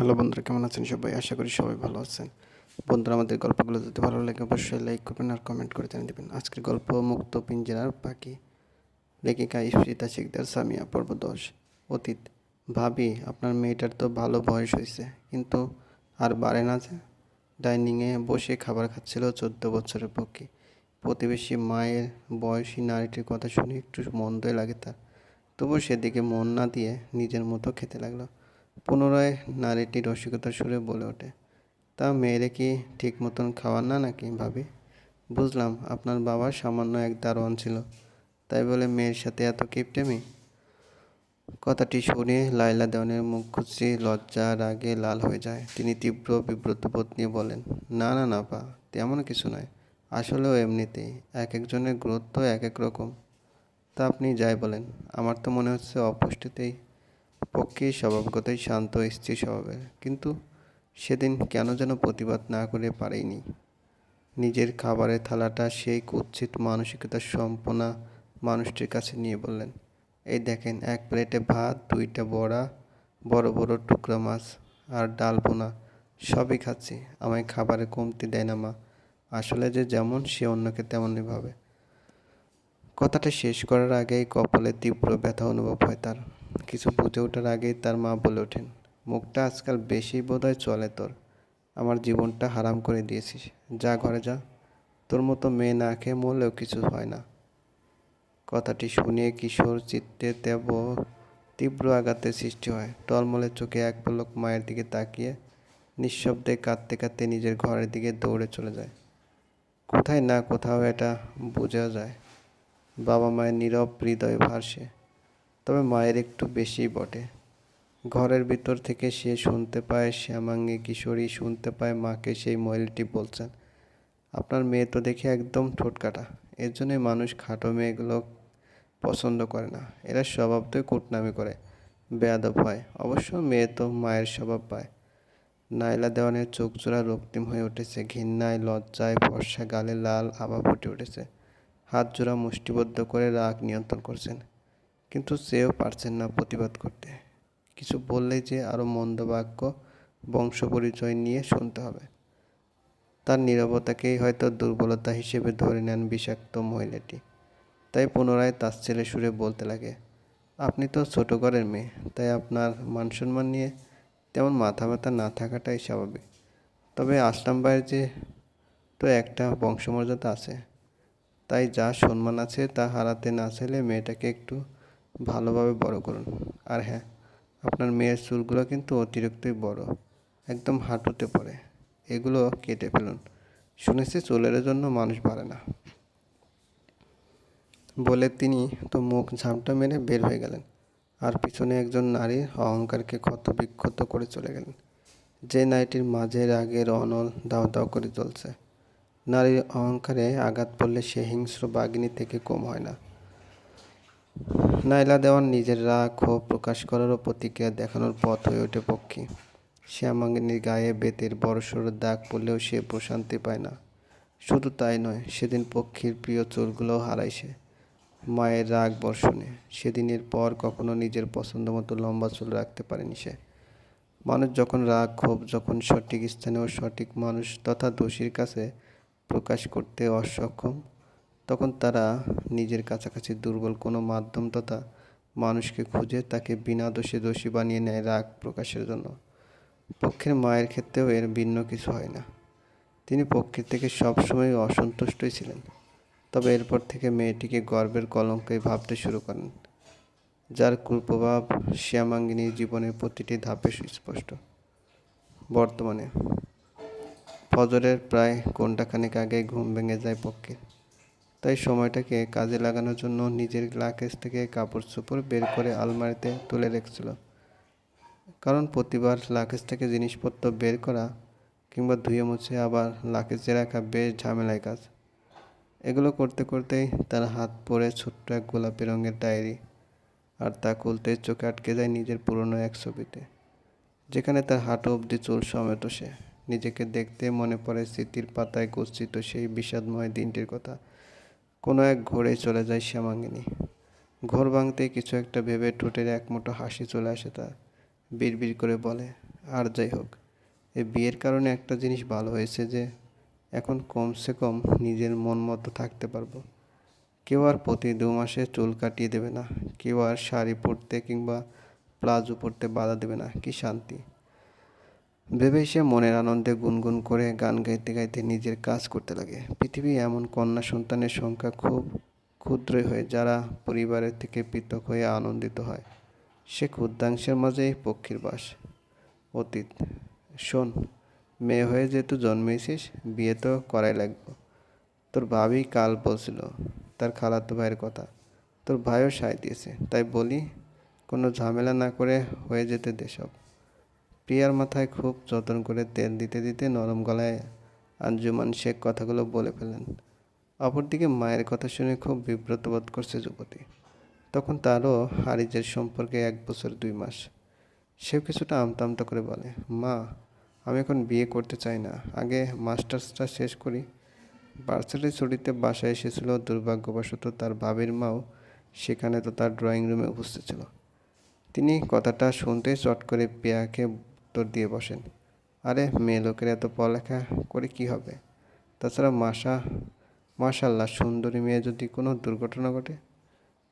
Hello বন্ধুরা, কেমন আছেন সবাই? আশা করি সবাই ভালো আছেন। বন্ধুরা, আমাদের গল্পগুলো যদি ভালো লাগে, অবশ্যই লাইক করবেন আর কমেন্ট করে জানিয়ে দেবেন। আজকের গল্প মুক্ত পিঞ্জেরার পাখি। লেখিকা ইস্প্রিতা শিকদার সামিয়া, পর্ব দশ। অতীত। ভাবি, আপনার মেয়েটার তো ভালো বয়স হয়েছে, কিন্তু আর বাড়ে না যে। ডাইনিংয়ে বসে খাবার খাচ্ছিল চোদ্দ বছরের পক্ষে। প্রতিবেশী মায়ের বয়সী নারীটির কথা শুনে একটু মন্দই লাগে তার। তবু সেদিকে মন না দিয়ে নিজের মতো খেতে লাগল। পুনরায় নারীটি রসিকতার সুরে বলে ওঠে। তা মেয়েরে কি ঠিক মতন খাওয়ান না নাকি ভাবি? বুঝলাম, আপনার বাবা সামান্য এক দারোয়ান ছিল। তাই বলে মেয়ের সাথে এত কিপটেমি কথাটি শুনে লাইলা দেওয়ানের মুখ খুশি লজ্জা, রাগে লাল হয়ে যায়। তিনি তীব্র বিব্রত বোধ নিয়ে বলেন, না না না পা, তেমন কিছু নয়। আসলেও এমনিতেই এক একজনের গুরুত্ব এক এক রকম। তা আপনি যাই বলেন, আমার তো মনে হচ্ছে অপুষ্টিতেই পক্ষে স্বভাবগতই শান্ত, স্থির স্বভাবের। কিন্তু সেদিন কেন যেন প্রতিবাদ না করে পারেনি নিজের খাবারের থালাটা সেই কুৎসিত মানসিকতা সম্পন্ন মানুষটির কাছে নিয়ে বললেন, এই দেখেন, এক প্লেটে ভাত, দুইটা বড়া, বড় বড় টুকরা মাছ আর ডাল বোনা সবই খাচ্ছি। আমায় খাবারে কমতি দেয় না মা। আসলে যে যেমন, সে অন্যকে তেমনই ভাবে। কথাটা শেষ করার আগেই কপালে তীব্র ব্যথা অনুভব হয় তার। কিছু বুঝে ওঠার আগেই তার মা বলে ওঠেন, মুখটা আজকাল বেশি বোধহয় চলে তোর। আমার জীবনটা হারাম করে দিয়েছিস। যা ঘরে যা। তোর মতো মেয়ে না খেয়ে মরলেও কিছু হয় না। কথাটি শুনে কিশোর চিত্তে তেব, তীব্র আঘাতের সৃষ্টি হয়। টলমলে চোখে এক পলক মায়ের দিকে তাকিয়ে, নিঃশব্দে কাঁদতে কাঁদতে নিজের ঘরের দিকে দৌড়ে চলে যায়। কোথায় না কোথাও এটা বোঝা যায়। বাবা মায়ের নীরব হৃদয় ভাসে তবে মায়ের একটু বেশি বটে। ঘরের ভিতর থেকে সে শুনতে পায় শ্যামাঙ্গী কিশোরী, শুনতে পায় মাকে সেই মহিলাটি বলছেন, আপনার মেয়ে তো দেখে একদম ঠোঁটকাটা এর জন্যই মানুষ খাটো মেয়েগুলো পছন্দ করে না। এরা স্বভাবতই কুটনামি করে। বেয়াদব হয়। অবশ্য মেয়ে তো মায়ের স্বভাব পায়। নাইলা দেওয়ানের চোখ জোড়া রক্তিম হয়ে উঠেছে। ঘৃণায়, লজ্জায়, ফর্সা গালে লাল আভা ফুটে উঠেছে। হাত জোড়া মুষ্টিবদ্ধ করে রাগ নিয়ন্ত্রণ করছেন। কিন্তু সেও পারছেন না প্রতিবাদ করতে। কিছু বললেই যে আরও মন্দ বাক্য বংশ পরিচয় নিয়ে শুনতে হবে। তার নিরবতাকেই হয়তো দুর্বলতা হিসেবে ধরে নেন বিষাক্ত মহিলাটি। তাই পুনরায় তার ছেলে সুরে বলতে লাগে, আপনি তো ছোট ঘরের মেয়ে, তাই আপনার মান সম্মান নিয়ে তেমন মাথা ব্যথা না থাকাটাই স্বাভাবিক। তবে আসলাম ভাইয়ের যে তো একটা বংশমর্যাদা আছে। তাই যা সম্মান আছে তা হারাতে না চাইলে মেয়েটাকে একটু ভালোভাবে বড় করুন। আর হ্যাঁ আপনার মেয়ের চুলগুলো কিন্তু অতিরিক্তই বড়, একদম হাঁটুতে পড়ে, এগুলো কেটে ফেলুন। শুনেছি চুলের জন্য মানুষ বাড়ে না। বলে তিনি তো মুখ ঝামটা মেরে বের হয়ে গেলেন আর পিছনে একজন নারীর অহংকারকে ক্ষত বিক্ষত করে চলে গেলেন। যে নারীটির মাঝে রাগের অনল দাও দাও করে চলছে নারীর অহংকারে আঘাত পড়লে সে হিংস্র বাগিনী থেকে কম হয় না। নাইলা দেওয়ান নিজের রাগ ক্ষোভ প্রকাশ করারও প্রতিক্রিয়া দেখানোর পথ হয়ে ওঠে পক্ষী। শ্যামাঙ্গিনীর গায়ে বেতের বড়সড় দাগ পড়লেও সে প্রশান্তি পায় না। শুধু তাই নয়, সেদিন পক্ষীর প্রিয় চুলগুলোও হারায় সে মায়ের রাগ বর্ষণে, সেদিনের পর কখনো নিজের পছন্দ মতো লম্বা চুল রাখতে পারেনি সে। মানুষ যখন রাগ, ক্ষোভ, যখন সঠিক স্থানে ও সঠিক মানুষ তথা দোষীর কাছে প্রকাশ করতে অসক্ষম তখন তারা নিজের কাছাকাছি দুর্বল কোনো মাধ্যম তথা মানুষকে খুঁজে তাকে বিনা দোষে দোষী বানিয়ে নেয় রাগ প্রকাশের জন্য। পক্ষের মায়ের ক্ষেত্রেও এর ভিন্ন কিছু হয় না। তিনি পক্ষের থেকে সবসময় অসন্তুষ্টই ছিলেন। তবে এরপর থেকে মেয়েটিকে গর্বের কলঙ্কে ভাবতে শুরু করেন, যার কুপ্রভাব শ্যামাঙ্গিনীর জীবনের প্রতিটি ধাপে সুস্পষ্ট। বর্তমানে ফজরের প্রায় ঘণ্টাখানেক আগে ঘুম ভেঙে যায় পক্ষে তাই সময়টাকে কাজে লাগানোর জন্য নিজের লাকেজ থেকে কাপড় চোপড় বের করে আলমারিতে তুলে রেখেছিল। কারণ প্রতিবার লাকেজ থেকে জিনিসপত্র বের করা কিংবা ধুয়ে মুছে আবার লাকেজে রাখা বেশ ঝামেলায় কাজ। এগুলো করতে করতেই তার হাত পড়ে ছোট্ট এক গোলাপি রঙের ডায়েরি আর তা খুলতে চোখে আটকে যায় নিজের পুরনো এক ছবিতে, যেখানে তার হাঁটু অবধি চুল সমেত সে। নিজেকে দেখতে মনে পড়ে স্মৃতির পাতায় গচ্ছিত সেই বিষাদময় দিনটির কথা। কোনো এক ঘোরে চলে যায় শ্যামাঙ্গিনী। ঘোর ভাঙতে কিছু একটা ভেবে ঠোঁটের এক মুঠো হাসি চলে আসে তার। বিড়বিড় করে বলে, আর যাই হোক এই বিয়ের কারণে একটা জিনিস ভালো হয়েছে যে, এখন কমসে কম নিজের মন মতো থাকতে পারব। কেউ আর প্রতি দু মাসে চুল কাটিয়ে দেবে না, কেউ আর শাড়ি পরতে কিংবা প্লাজো পরতে বাধা দেবে না, কি শান্তি। ভেবে সে মনের আনন্দে গুনগুন করে গান গাইতে গাইতে নিজের কাজ করতে লাগে। পৃথিবী এমন কন্যা সন্তানের সংখ্যা খুব ক্ষুদ্রই হয় যারা পরিবারের থেকে পৃথক হয়ে আনন্দিত হয়। সে ক্ষুদ্রাংশের মাঝেই পক্ষীর বাস। অতীত, শোন, মেয়ে হয়ে যেহেতু জন্মেছিস, বিয়ে তো করাই লাগবে। তোর ভাবি কাল বলছিল, তার খালাতো ভাইয়ের কথা। তোর ভাইও সায় দিয়েছে, তাই বলি কোনো ঝামেলা না করে হয়ে যেতে দে সব। প্রিয়ার মাথায় খুব যত্ন করে তেল দিতে দিতে নরম গলায় আঞ্জুমান শেখ কথাগুলো বলে ফেলেন। অপরদিকে মায়ের কথা শুনে খুব বিব্রত বোধ করছে যুবতী। তখন তারও হারিজের সম্পর্কে এক বছর দুই মাস। সেও কিছুটা আমতা আমতা করে বলে, মা, আমি এখন বিয়ে করতে চাই না। আগে মাস্টার্সটা শেষ করি। ভার্সিটির ছুটিতে বাসায় এসেছিল। দুর্ভাগ্যবশত তার ভাবির মাও সেখানে তো তার ড্রয়িং রুমে উপস্থিত ছিল। তিনি কথাটা শুনতেই চট করে পেয়াকে উত্তর দিয়ে বসেন। আরে, মেয়ে লোকের এত পড়ালেখা করে কি হবে? তাছাড়া মাসা মাশাল্লাহ সুন্দরী মেয়ে যদি কোনো দুর্ঘটনা ঘটে?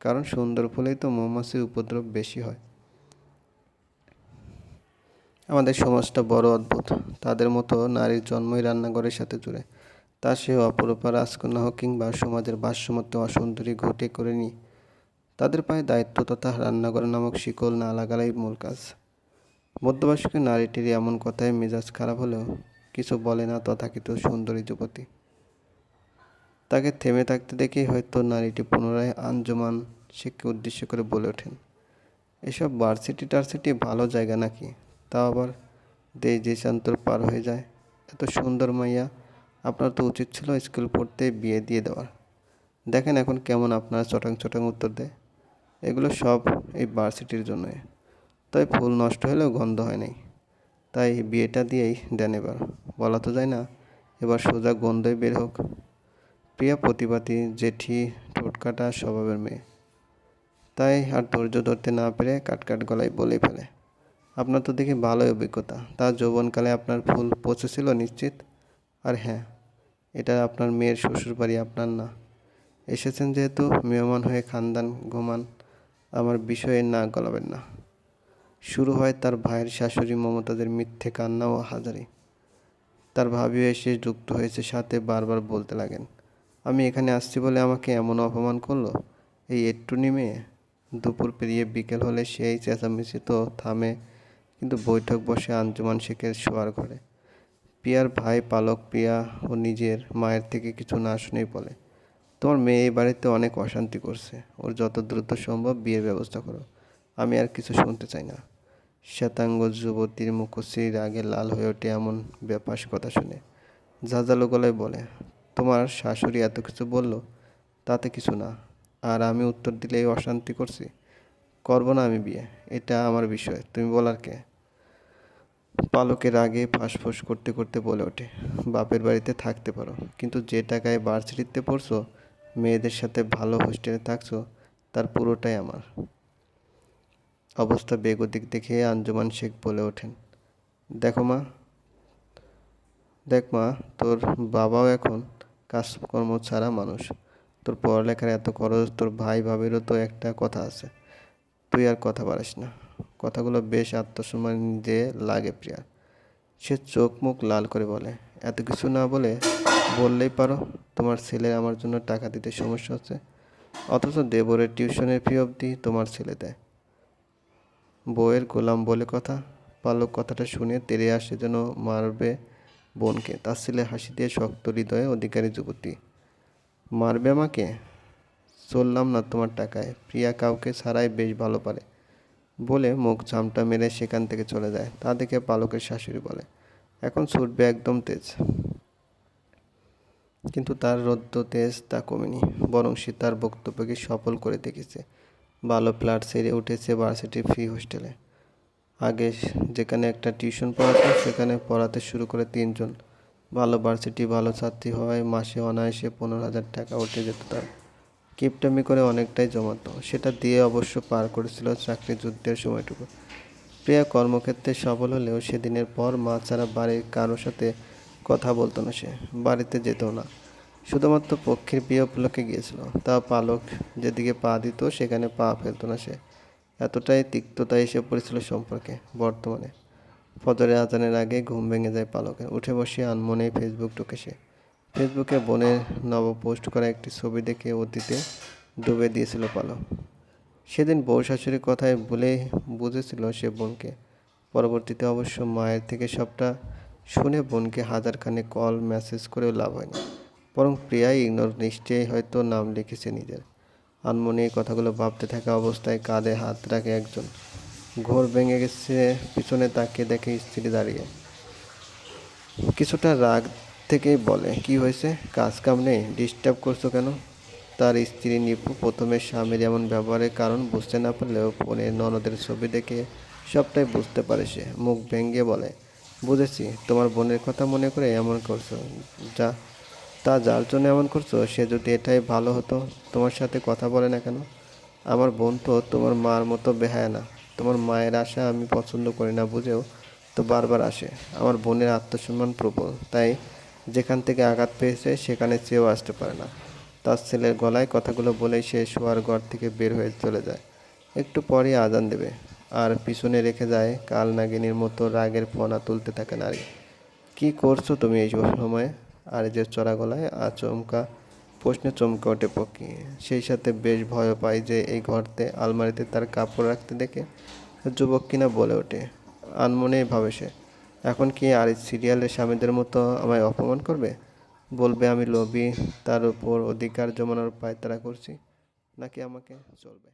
কারণ সুন্দর ফুলেই তো মৌমাছির উপদ্রব বেশি হয়। আমাদের সমাজটা বড় অদ্ভুত। তাদের মতো নারীর জন্মই রান্নাঘরের সাথে জুড়ে। তা সে অপরূপা রাজকন্যা হোক কিংবা সমাজের ভাষ্যমতো অসুন্দরী ঘটে করে নি তাদের পায়ে দায়িত্ব তথা রান্নাঘর নামক শিকল না লাগালাই মূল কাজ। মধ্যবয়স্ক নারীটির এমন কথায় মেজাজ খারাপ হলেও কিছু বলে না তথাকথিত সুন্দরী যুবতী। তাকে থেমে থাকতে দেখেই হয়তো নারীটি পুনরায় আঞ্জমান, শেখকে উদ্দেশ্য করে বলে ওঠেন। এসব ভার্সিটি টার্সিটি ভালো জায়গা নাকি? তাও আবার দেশ দেশান্তর পার হয়ে যায়। এত সুন্দর মাইয়া, আপনার তো উচিত ছিল স্কুল পড়তে বিয়ে দিয়ে দেওয়ার। দেখেন এখন কেমন আপনারা চটাং চটাং উত্তর দেয়। এগুলো সব এই ভার্সিটির জন্যই। তাই ফুল নষ্ট হলেও গন্ধ হয় নাই। তাই বিয়েটা দিয়েই দেন এবার। বলা তো যায় না, এবার সোজা গন্ধই বের হোক। প্রিয়া প্রতিবাদী জেঠি, ঠোঁটকাটা স্বভাবের মেয়ে। তাই আর ধৈর্য ধরতে না পেরে কাটকাট গলায় বলে ফেলে, আপনার তো দেখি ভালোই অভিজ্ঞতা। তা যৌবনকালে আপনার ফুল পচেছিল নিশ্চিত? আর হ্যাঁ এটা আপনার মেয়ের শ্বশুর বাড়ি আপনার না। এসেছেন যেহেতু মেহমান হয়ে খানদান ঘুমান, আমার বিষয়ে না গলাবেন না। শুরু হয় তার ভাইয়ের শাশুড়ি মমতাদের মিথ্যে কান্না ও হাজারি। তার ভাবিও এসে যুক্ত হয়েছে, সাথে বারবার বলতে লাগেন, আমি এখানে আসছি বলে আমাকে এমন অপমান করল? এই একটুনি মেয়ে? দুপুর পেরিয়ে বিকেল হলে সেই চেঁচামেচি তো থামে, কিন্তু বৈঠক বসে আঞ্জুমান শেখের শোয়ার ঘরে। পিয়ার ভাই, পালক পিয়া ও নিজের মায়ের থেকে কিছু না শুনেই বলে, তোমার মেয়ে এই বাড়িতে অনেক অশান্তি করছে। ওর যত দ্রুত সম্ভব বিয়ের ব্যবস্থা করো। আমি আর কিছু শুনতে চাই না। শ্বেতাঙ্গ যুবতীর মুখশ্রীর আগে লাল হয়ে ওঠে এমন ব্যাপাস কথা শুনে। ঝাঁঝালো গলায় বলে, তোমার শাশুড়ি এত কিছু বলল? তাতে কিছু না। আর আমি উত্তর দিলেই অশান্তি করছি। করব না আমি বিয়ে। এটা আমার বিষয়। তুমি বলার কে? পালকের আগে ফাঁসফুস করতে করতে বলে ওঠে, বাপের বাড়িতে থাকতে পারো। কিন্তু যে টাকায় ভার্সিটিতে পড়ছো, মেয়েদের সাথে ভালো হোস্টেলে থাকছো, তার পুরোটাই আমার। অবস্থা বেগতিক দেখে আঞ্জুমান শেখ বলে ওঠেন। দেখো মা, দেখ মা, তোর বাবাও এখন কাজকর্ম ছাড়া মানুষ। তোর পড়ালেখার এত খরচ, তোর ভাই ভাবিরও তো একটা কথা আছে। তুই আর কথা পারিস না। কথাগুলো বেশ আত্মসম্মান দিয়ে লাগে প্রিয়া। সে চোখ মুখ লাল করে বলে, এত কিছু না বলে বললেই পারো, তোমার ছেলে আমার জন্য টাকা দিতে সমস্যা হচ্ছে। অথচ দেবরের টিউশনের ফি অবধি তোমার ছেলে দেয়। বউয়ের গোলাম বলে কথা। পালক কথাটা শুনে তেরে আসে যেন মারবে বোনকে। তার ছেলে হাসি দিয়ে শক্ত হৃদয়ে অধিকারী যুবতী, মারবে আমাকে? চললাম না তোমার টাকায়। প্রিয়া কাউকে ছাড়াই বেশ ভালো পারে। বলে মুখ ঝামটা মেরে সেখান থেকে চলে যায়। তা দেখে পালকের শাশুড়ি বলে, এখন ছুটবে একদম তেজ। কিন্তু তার রৌদ্র তেজ তা কমেনি, বরং সে তার বক্তব্যকে সফল করে দেখেছে। ভালো ফ্ল্যাট সেরে উঠেছে ভার্সিটির ফ্রি হোস্টেলে আগে যেখানে একটা টিউশন পড়াতো, সেখানে পড়াতে শুরু করে তিনজন। ভালো ভার্সিটি ভালো ছাত্রী হওয়ায় মাসে অনায়াসে পনেরো হাজার টাকা উঠে যেত তার। কিপটামি করে অনেকটাই জমাতো। সেটা দিয়ে অবশ্য পার করেছিল চাকরি যুদ্ধের সময়টুকু। প্রিয়া কর্মক্ষেত্রে সফল হলেও সেদিনের পর মা ছাড়া বাড়ির কারোর সাথে কথা বলতো না সে। বাড়িতে যেত না। শুধুমাত্র পক্ষীর বিয়ে উপলক্ষে গিয়েছিল। তা পালক যেদিকে পা দিত, সেখানে পা ফেলতো না সে। এতটাই তিক্ততা এসে পড়েছিল সম্পর্কে, বর্তমানে। ফজরের আজানের আগে ঘুম ভেঙে যায় পালকে উঠে বসে আনমনেই ফেসবুক ঢুকে সে। ফেসবুকে বোনের নব পোস্ট করা একটি ছবি দেখে অতীতে ডুবে দিয়েছিল পালক। সেদিন বউ শাশুড়ির কথায় বলে বুঝেছিল সে বোনকে। পরবর্তীতে অবশ্য মায়ের থেকে সবটা শুনে বোনকে হাজারখানে কল মেসেজ করেও লাভ হয়নি। বরং প্রিয়াই ইগনোর, নিশ্চয়ই হয়তো নাম লিখেছে নিজের। আনমনে কথাগুলো ভাবতে থাকা অবস্থায় কাঁধে হাত রাখে একজন। ঘোর ভেঙে গেছে, পিছনে তাকিয়ে দেখে স্ত্রী দাঁড়িয়ে। কিছুটা রাগ থেকেই বলে, কি হয়েছে? কাজ কাম নেই? ডিস্টার্ব করছ কেন? তার স্ত্রী নিপু প্রথমে স্বামীর এমন ব্যবহারের কারণ বুঝতে না পারলেও ফোনে ননদের ছবি দেখে সবটাই বুঝতে পারে সে। মুখ ভেঙে বলে, বুঝেছি, তোমার বোনের কথা মনে করে এমন করছ। যা তা যার জন্য এমন করছ? সে যদি এটাই ভালো হতো, তোমার সাথে কথা বলে না কেন? আমার বোন তো তোমার মার মতো বেহায় না। তোমার মায়ের আশা আমি পছন্দ করি না বুঝেও তো বারবার আসে। আমার বোনের আত্মসম্মান প্রবল, তাই যেখান থেকে আঘাত পেয়েছে সেখানে চেয়েও আসতে পারে না। তার ছেলের গলায় কথাগুলো বলেই সে শোয়ার ঘর থেকে বের হয়ে চলে যায়। একটু পরই আজান দেবে। আর পিছনে রেখে যায় কাল নাগিনীর মতো রাগের ফোনা তুলতে থাকে নারী। কি করছ তুমি এই সময়ে? আর যে চড়া গলায় আচমকা প্রশ্নে চমকে ওঠে পক্ষী। সেই সাথে বেশ ভয় পায় যে এই ঘরতে, আলমারিতে তার কাপড় রাখতে দেখে যুবক কিনা বলে ওঠে। আনমনেই ভাবে সে, এখন কি আর সিরিয়ালের স্বামীদের মতো আমায় অপমান করবে? বলবে আমি লোভী, তার উপর অধিকার জমানোর পায়তারা করছি, নাকি আমাকে চলবে?